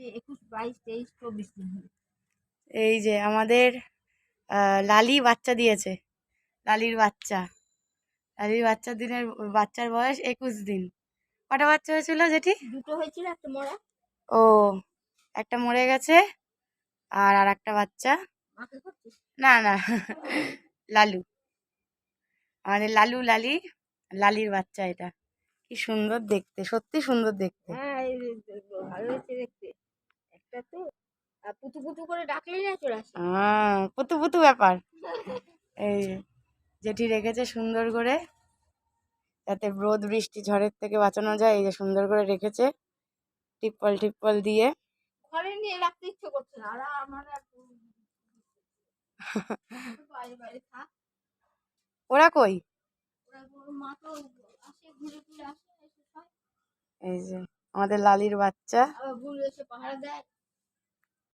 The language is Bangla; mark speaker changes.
Speaker 1: হচ্ছে একুশ বাইশ তেইশ চব্বিশ দিন হলো।
Speaker 2: এই যে আমাদের লালি বাচ্চা দিয়েছে। লালির বাচ্চা। লালির বাচ্চার দিনের বাচ্চার বয়স একুশ দিন। কটা বাচ্চা হয়েছিল যেটি
Speaker 1: দুটো হয়েছিল একটা মরা।
Speaker 2: ও একটা মরে গেছে আর আর একটা বাচ্চা না না লালু। আমাদের লালু লালি লালির বাচ্চা এটা। কি সুন্দর দেখতে সত্যি সুন্দর দেখতে।
Speaker 1: হ্যাঁ ভালো হয়েছে দেখতে। পুতু পুতু করে ডাকলেই না চলে আসে।
Speaker 2: আহ, পুতু পুতু ব্যাপার। এই যেটি রেখেছে সুন্দর করে। যাতে রোদ বৃষ্টি ঝড়ের থেকে বাঁচানো যায় এই যে সুন্দর করে রেখেছে। টিপ্পল টিপ্পল দিয়ে।
Speaker 1: ঘরে নিয়ে রাখতে ইচ্ছে করছে না। আর আমার আর বাইরে বাইরে থাক।
Speaker 2: ওরা কই? এই যে আমাদের লালির বাচ্চা।
Speaker 1: পাহারা দেয়।